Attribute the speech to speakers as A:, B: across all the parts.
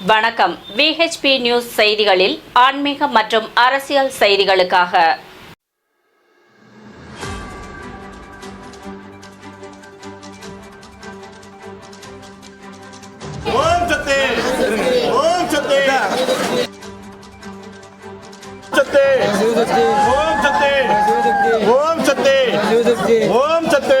A: வணக்கம் VHP news செய்திகளில் ஆன்மீக மற்றும் அரசியல் செய்திகளுக்காக
B: ஓம் சத்தே ஓம்
C: சத்தே
B: ஓம்
C: சத்தே
B: ஓம்
C: சத்தே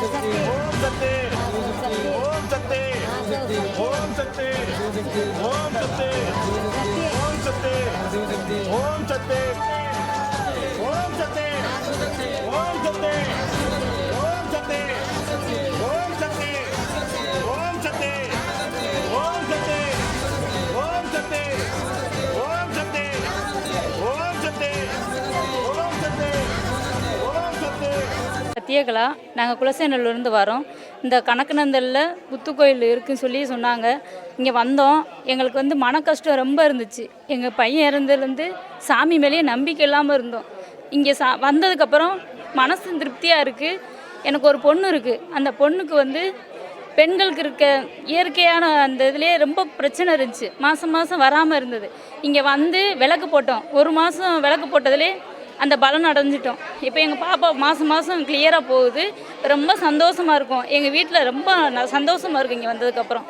B: சக்தி ஓம்
C: சத்து
B: ஓம்
C: சத்து
B: ஓம்
C: சத்து
B: ஓம் சத்து ஓம் சத்து ஓம்
C: சத்து
B: ஓம் சத்து ஓம்
C: சத்து
B: ஓம் சத்து ஓம் சக்தி ஓம் சக்தி ஓம் சக்தி ஓம் சத்து ஓம் சக்தி
D: சத்யகலா நாங்கள் குலசேனூர்லேருந்து வரோம் இந்த கணக்குநந்தலில் புத்து கோயில் இருக்குன்னு சொல்லி சொன்னாங்க. இங்கே வந்தோம். எங்களுக்கு வந்து மன கஷ்டம் ரொம்ப இருந்துச்சு. எங்கள் பையன் இறந்ததுலேருந்து சாமி மேலேயே நம்பிக்கை இல்லாமல் இருந்தோம். இங்கே சா வந்ததுக்கப்புறம் மனசு திருப்தியாக இருக்குது எனக்கு ஒரு பொண்ணு இருக்குது அந்த பொண்ணுக்கு வந்து பெண்களுக்கு இருக்க இயற்கையான அந்த இதுலேயே ரொம்ப பிரச்சனை இருந்துச்சு. மாதம் மாதம் வராமல் இருந்தது. இங்கே வந்து விளக்கு போட்டோம். ஒரு மாதம் விளக்கு போட்டதுலேயே அந்த பலன் அடைஞ்சிட்டோம். இப்போ எங்கள் பாப்பா மாதம் மாதம் கிளியராக போகுது. ரொம்ப சந்தோஷமாக இருக்கும். எங்கள் வீட்டில் ரொம்ப ந- சந்தோஷமா இருக்கு இங்கே வந்ததுக்கப்புறம்?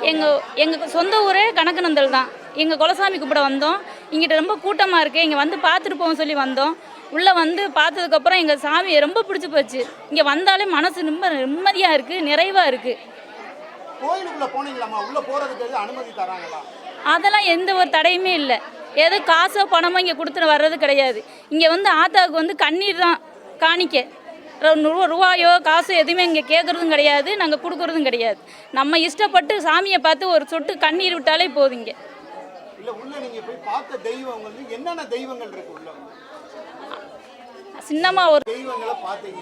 D: எங்கள் எங்கள் சொந்த ஊரே கணக்கநந்தல் தான். எங்கள் குலசாமி கும்பிட வந்தோம். இங்கிட்ட ரொம்ப கூட்டமாக இருக்குது இங்கே வந்து பார்த்துட்டு போவோம் சொல்லி வந்தோம். உள்ளே வந்து பார்த்ததுக்கப்புறம் எங்கள் சாமியை ரொம்ப பிடிச்சி போச்சு. இங்கே வந்தாலே மனசு ரொம்ப நிம்மதியாக இருக்குது நிறைவாக இருக்குது
B: கோயிலுக்குள்ள போனீங்களாமா உள்ள போறதுக்கு எதுவும் அனுமதி தராங்களா?
D: அதெல்லாம் எந்த ஒரு தடையுமே இல்லை. எது காசோ பணமோ இங்கே கொடுத்துட்டு வர்றது கிடையாது. இங்கே வந்து ஆத்தாவுக்கு வந்து கண்ணீர் தான் காணிக்க. ரூபாயோ காசோ எதுவுமே இங்கே கேட்குறதும் கிடையாது நாங்கள் கொடுக்குறதும் கிடையாது. நம்ம இஷ்டப்பட்டு சாமியை பார்த்து ஒரு சொட்டு கண்ணீர் விட்டாலே போதும் இங்கே. சின்னமாக ஒரு
B: தெய்வங்களை பார்த்தீங்க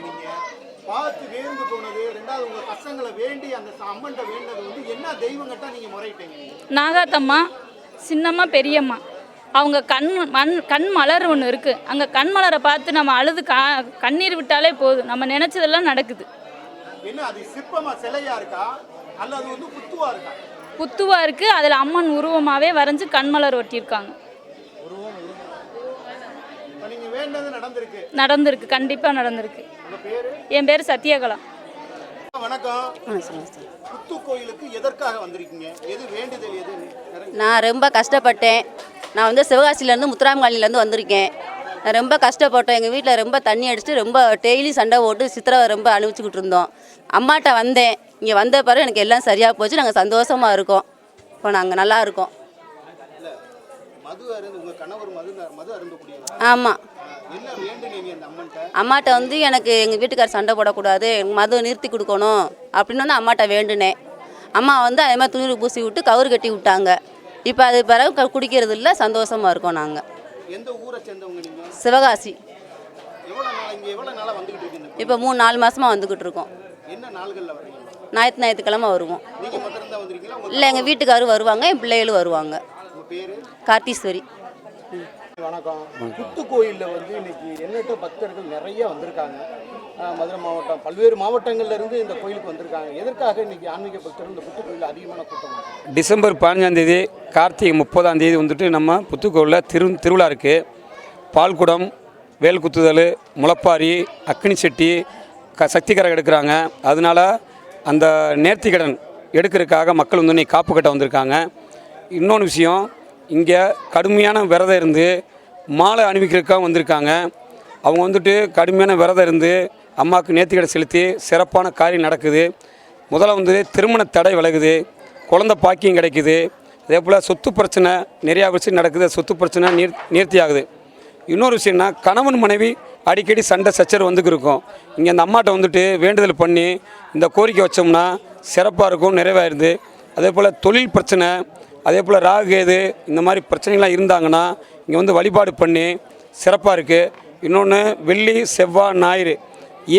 B: பார்த்து வேந்து போனது ரெண்டாவது உங்க கஷ்டங்களை வேண்டி அந்த அம்மன்ட்ட வேண்டது வந்து என்ன தெய்வங்கள்ட்ட நீங்க முறையிட்டீங்க?
D: நாகாத்தம்மா சின்னம்மா பெரியம்மா. அவங்க கண் மண் கண் மலர் ஒன்று இருக்குது அங்கே கண் மலரை பார்த்து நம்ம அழுது கா கண்ணீர் விட்டாலே போதும். நம்ம நினச்சதெல்லாம் நடக்குது.
B: என்ன அது சிற்பமா சிலையா இருக்கா? அல்லது வந்து புத்துவா இருக்கா?
D: புத்துவாக இருக்குது அதில் அம்மன் உருவமாகவே வரைஞ்சி கண்மலர் ஒட்டியிருக்காங்க.
B: இப்ப நீங்க வேண்டது நடந்திருக்கு.
D: நடந்திருக்கு. கண்டிப்பாக நடந்திருக்கு. என் பேர் சத்யகலா.
B: வணக்கம். புத்து கோயிலுக்கு எதற்காக வந்திருக்கீங்க? எது வேண்டுதல் எது? நிறைவே-
E: நான் ரொம்ப கஷ்டப்பட்டேன். நான் வந்து சிவகாசிலேருந்து முத்துராமகாலிலேருந்து வந்திருக்கேன். நான் ரொம்ப கஷ்டப்பட்டோம். எங்கள் வீட்டில் ரொம்ப தண்ணி அடிச்சுட்டு ரொம்ப டெய்லி சண்டை போட்டு சித்திரவை ரொம்ப அனுபவிச்சுக்கிட்டு இருந்தோம். அம்மாட்ட வந்தேன். இங்கே வந்த பிறகு எனக்கு எல்லாம் சரியாக போச்சு. நாங்கள் சந்தோஷமாக இருக்கோம். இப்போ நாங்கள் நல்லா இருக்கோம். ஆமாம் அம்மாட்ட வந்து எனக்கு எங்கள் வீட்டுக்கார் சண்டை போடக்கூடாது மது நிறுத்தி கொடுக்கணும் அப்படின்னு வந்து அம்மாட்ட வேண்டுனேன். அம்மா வந்து அதே மாதிரி துணிர் பூசி விட்டு கவுறு கட்டி விட்டாங்க. இப்போ அது பிறகு குடிக்கிறது இல்லை சந்தோஷமாக இருக்கோம் நாங்கள்
B: எந்த ஊரை சேர்ந்தவங்க நீங்க?
E: சிவகாசி. இப்போ மூணு நாலு மாசமாக வந்துக்கிட்டு இருக்கோம். ஞாயிற்று ஞாயிற்றுக்கிழமை வருவோம். இல்லை எங்கள் வீட்டுக்காரரும் வருவாங்க என் பிள்ளைகளும் வருவாங்க. கார்த்தீஸ்வரி.
B: வணக்கம். குத்து கோயிலில் வந்து இன்னைக்கு எண்ணற்ற பக்தர்கள் நிறைய வந்திருக்காங்க. மதுரை மாவட்டம் பல்வேறு மாவட்டங்கள்ல இருந்து இந்த கோயிலுக்கு வந்திருக்காங்க. எதற்காக இன்னைக்கு ஆன்மீக பக்தர்கள் இந்த புத்து கோயிலில் அதிகமான கூட்டம்
C: டிசம்பர் பதினஞ்சாம் தேதி கார்த்திகை முப்பதாம் தேதி வந்துட்டு நம்ம புத்துக்கோவிலில் திரு திருவிழா இருக்குது பால்குடம் வேல் குத்துதல் முளப்பாரி அக்னி செட்டி க சக்தி கரை எடுக்கிறாங்க. அதனால் அந்த நேர்த்திக்கடன் எடுக்கிறதுக்காக மக்கள் வந்து இன்னைக்கு காப்பு கட்ட வந்திருக்காங்க. இன்னொன்று விஷயம் இங்கே கடுமையான விரதம் இருந்து மாலை அணிவிக்கிறதுக்காக வந்திருக்காங்க. அவங்க வந்துட்டு கடுமையான விரதம் இருந்து அம்மாவுக்கு நேர்த்திக்கடை செலுத்தி சிறப்பான காரியம் நடக்குது. முதல்ல வந்து திருமண தடை விலகுது. குழந்த பாக்கியம் கிடைக்குது. அதே போல் சொத்து பிரச்சனை நிறையா விஷயம் நடக்குது. சொத்து பிரச்சனை நீர் நீர்த்தி ஆகுது. இன்னொரு விஷயம்னா கணவன் மனைவி அடிக்கடி சண்டை சச்சரவு வந்துக்கு இருக்கும். இங்கே அந்த அம்மாட்ட வந்துட்டு வேண்டுதல் பண்ணி இந்த கோரிக்கை வச்சோம்னா சிறப்பாக இருக்கும் நிறைவாயிருது அதே போல் தொழில் பிரச்சனை அதே போல் ராகு கேது இந்த மாதிரி பிரச்சனைகள்லாம் இருந்தாங்கன்னா இங்கே வந்து வழிபாடு பண்ணி சிறப்பாக இருக்குது இன்னொன்று வெள்ளி செவ்வாய் ஞாயிறு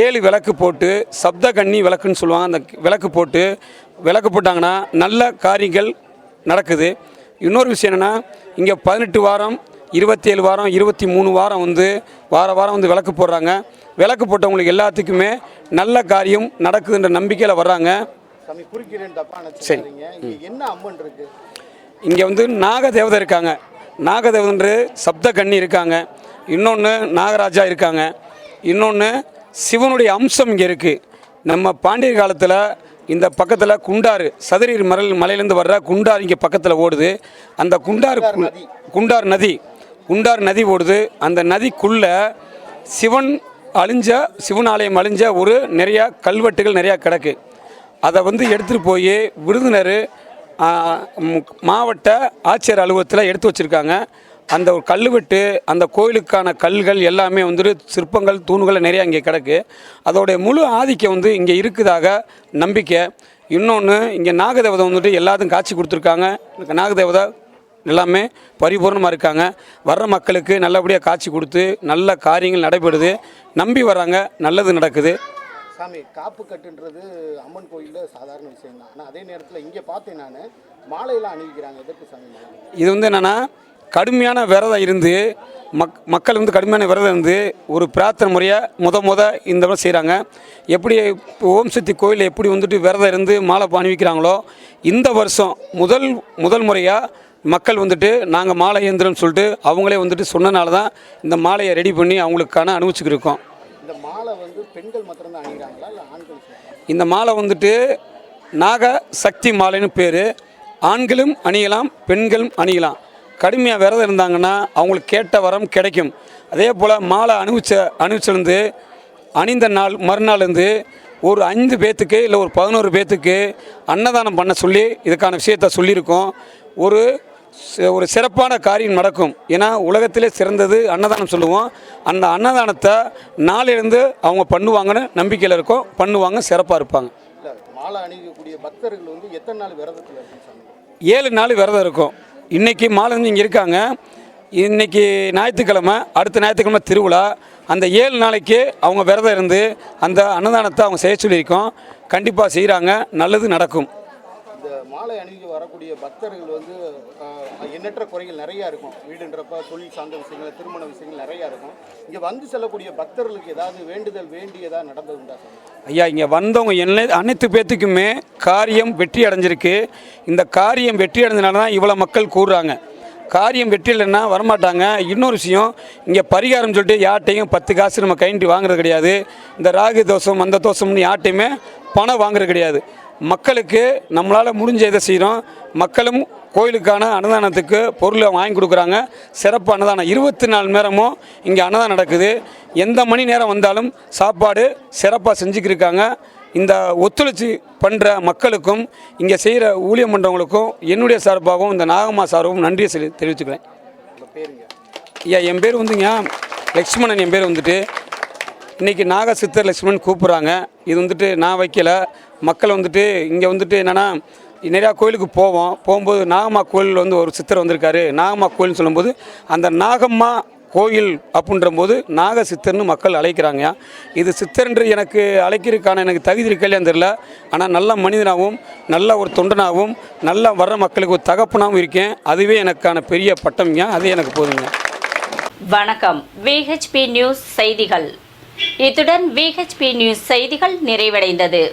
C: ஏழு விளக்கு போட்டு சப்த கன்னி விளக்குன்னு சொல்லுவாங்க. அந்த விளக்கு போட்டு விளக்கு போட்டாங்கன்னா நல்ல காரியங்கள் நடக்குது. இன்னொரு விஷயம் என்னென்னா இங்கே பதினெட்டு வாரம் இருபத்தேழு வாரம் இருபத்தி மூணு வாரம் வந்து வார வாரம் வந்து விளக்கு போடுறாங்க. விளக்கு போட்டவங்களுக்கு எல்லாத்துக்குமே நல்ல காரியம் நடக்குதுன்ற நம்பிக்கையில் வர்றாங்க.
B: இங்க என்ன அம்மன் இருக்கு?
C: இங்கே வந்து நாக தேவதை இருக்காங்க. நாக தேவதன்று சப்த கன்னி இருக்காங்க. இன்னொன்று நாகராஜா இருக்காங்க. இன்னொன்று சிவனுடைய அம்சம் இங்கே இருக்குது நம்ம பாண்டியர் காலத்தில் இந்த பக்கத்தில் குண்டாறு சதுரீர் மரல் மலையிலேருந்து வர்ற குண்டார் இங்கே பக்கத்தில் ஓடுது. அந்த குண்டார் குண்டார் நதி. குண்டார் நதி ஓடுது. அந்த நதிக்குள்ள சிவன் அழிஞ்ச சிவன் ஆலயம் அழிஞ்ச ஒரு நிறைய கல்வெட்டுகள் நிறையா கிடக்கு. அதை வந்து எடுத்துகிட்டு போய் ம், மாவட்ட ஆட்சியர் அலுவலகத்தில் எடுத்து வச்சுருக்காங்க. அந்த ஒரு கல்வெட்டு அந்த கோயிலுக்கான கல்கள் எல்லாமே வந்துட்டு சிற்பங்கள் தூண்கள் நிறையா இங்கே கிடக்கு. அதோடைய முழு ஆதிக்கம் வந்து இங்கே இருக்குதாக நம்பிக்கை. இன்னொன்று இங்கே நாகதேவதை வந்துட்டு எல்லாத்துக்கும் காட்சி கொடுத்துருக்காங்க. நாகதேவதை எல்லாமே பரிபூர்ணமாக இருக்காங்க. வர்ற மக்களுக்கு நல்லபடியாக காட்சி கொடுத்து நல்ல காரியங்கள் நடைபெறுது. நம்பி வராங்க நல்லது நடக்குது.
B: சாமி காப்பு கட்டுன்றது அம்மன் கோயிலில் சாதாரண விஷயம் தான் ஆனால் அதே நேரத்தில் இங்கே பார்த்தேன் நான் மாலையெல்லாம் அணிவிக்கிறாங்க. எதற்கு சாமி
C: இது வந்து என்னென்னா கடுமையான விரதம் இருந்து மக் மக்கள் வந்து கடுமையான விரதம் இருந்து ஒரு பிரார்த்தனை முறையாக முத முத இந்த மாதிரி செய்கிறாங்க எப்படி ஓம் சக்தி கோயிலில் எப்படி வந்துட்டு விரதம் இருந்து மாலை அணிவிக்கிறாங்களோ இந்த வருஷம் முதல் முதல் முறையாக மக்கள் வந்துட்டு நாங்கள் மாலை ஏந்திரம்னு சொல்லிட்டு அவங்களே வந்துட்டு சொன்னனால தான் இந்த மாலையை ரெடி பண்ணி அவங்களுக்கான அனுபவிச்சுக்கிருக்கோம் இருக்கோம்
B: இந்த மாலை வந்து பெண்கள் மாத்திரம் அணிகிறாங்களா ஆண்கள்
C: இந்த மாலை வந்துட்டு நாக சக்தி மாலைன்னு பேர். ஆண்களும் அணியலாம் பெண்களும் அணியலாம். கடுமையாக விரதம் இருந்தாங்கன்னா அவங்களுக்கு கேட்ட வரம் கிடைக்கும். அதே போல் மாலை அணிவிச்ச அணிவிச்சிருந்து அணிந்த நாள் மறுநாள்லேருந்து ஒரு ஐந்து பேத்துக்கு இல்லை ஒரு பதினோரு பேத்துக்கு அன்னதானம் பண்ண சொல்லி இதுக்கான விஷயத்த சொல்லியிருக்கோம். ஒரு ஒரு சிறப்பான காரியம் நடக்கும். ஏன்னா உலகத்திலே சிறந்தது அன்னதானம் சொல்லுவோம். அந்த அன்னதானத்தை நாளிலிருந்து அவங்க பண்ணுவாங்கன்னு நம்பிக்கையில் இருக்கோம். பண்ணுவாங்க சிறப்பாக இருப்பாங்க.
B: மாலை அணிவிக்கக்கூடிய பக்தர்கள் வந்து எத்தனை நாள் விரதத்துல
C: ஏழு நாள் விரதம் இருக்கும். இன்னைக்கு மாலை வந்து இங்கே இருக்காங்க. இன்னைக்கு ஞாயிற்றுக்கிழமை அடுத்த ஞாயிற்றுக்கிழமை திருவிழா. அந்த ஏழு நாளைக்கு அவங்க விரதம் இருந்து அந்த அன்னதானத்தை அவங்க செய்ய சொல்லியிருக்கோம். கண்டிப்பாக செய்கிறாங்க நல்லது நடக்கும்.
B: மாலை அணிஞ்சு வரக்கூடிய பக்தர்கள் வந்து எண்ணற்ற குறைகள் நிறையா இருக்கும். வீடுன்றப்ப தொழில் சார்ந்த விஷயங்கள் திருமண விஷயங்கள் நிறையா இருக்கும். இங்கே வந்து செல்லக்கூடிய பக்தர்களுக்கு ஏதாவது வேண்டுதல் வேண்டியதாக நடந்தது உண்டா
C: ஐயா இங்கே வந்தவங்க என்ன அனைத்து பேர்த்துக்குமே காரியம் வெற்றி அடைஞ்சிருக்கு. இந்த காரியம் வெற்றி அடைஞ்சனால தான் இவ்வளோ மக்கள் கூறுறாங்க காரியம் வெற்றி இல்லைன்னா வரமாட்டாங்க. இன்னொரு விஷயம் இங்கே பரிகாரம் சொல்லிட்டு யார்ட்டையும் பத்து காசு நம்ம கைண்டி வாங்குறது கிடையாது. இந்த ராகு தோஷம் அந்த தோஷம்னு யார்ட்டையுமே பணம் வாங்குறது கிடையாது. மக்களுக்கு நம்மளால் முடிஞ்ச இதை செய்கிறோம் மக்களும் கோயிலுக்கான அன்னதானத்துக்கு பொருளை வாங்கி கொடுக்குறாங்க. சிறப்பு அன்னதானம். இருபத்தி நாலு நேரமும் இங்கே அன்னதானம் நடக்குது. எந்த மணி நேரம் வந்தாலும் சாப்பாடு சிறப்பாக செஞ்சுக்கிருக்காங்க. இந்த ஒத்துழைச்சி பண்ணுற மக்களுக்கும் இங்கே செய்கிற ஊழியம் பண்ணுறவங்களுக்கும் என்னுடைய சார்பாகவும் இந்த நாகம்மா சார்பாகவும் நன்றியை செலு தெரிவிச்சுக்கிறேன். ஐயா என் பேர் வந்துங்க. லக்ஷ்மணன் என் பேர் வந்துட்டு. இன்றைக்கி நாக சித்தர் லக்ஷ்மணன் கூப்பிட்றாங்க. இது வந்துட்டு நான் வைக்கல. மக்கள் வந்துட்டு இங்கே வந்துட்டு என்னென்னா நிறையா கோயிலுக்கு போவோம். போகும்போது நாகம்மா கோயில் வந்து ஒரு சித்தர் வந்திருக்காரு. நாகம்மா கோயில்னு சொல்லும்போது அந்த நாகம்மா கோயில் அப்படின்ற போது நாக சித்தர்னு மக்கள் அழைக்கிறாங்க இது சித்தர்ன்று எனக்கு அழைக்கிறதுக்கான எனக்கு தகுதி இருக்கலையான்னு தெரில ஆனால் நல்ல மனிதனாகவும் நல்ல ஒரு தொண்டனாகவும் நல்லா வர்ற மக்களுக்கு ஒரு தகப்பனாகவும் இருக்கேன். அதுவே எனக்கான பெரிய பட்டம்ங்க அது எனக்கு போதுங்க
A: வணக்கம். விஹெச்பி நியூஸ் செய்திகள். இத்துடன் விஹெச்பி நியூஸ் செய்திகள் நிறைவடைந்தது.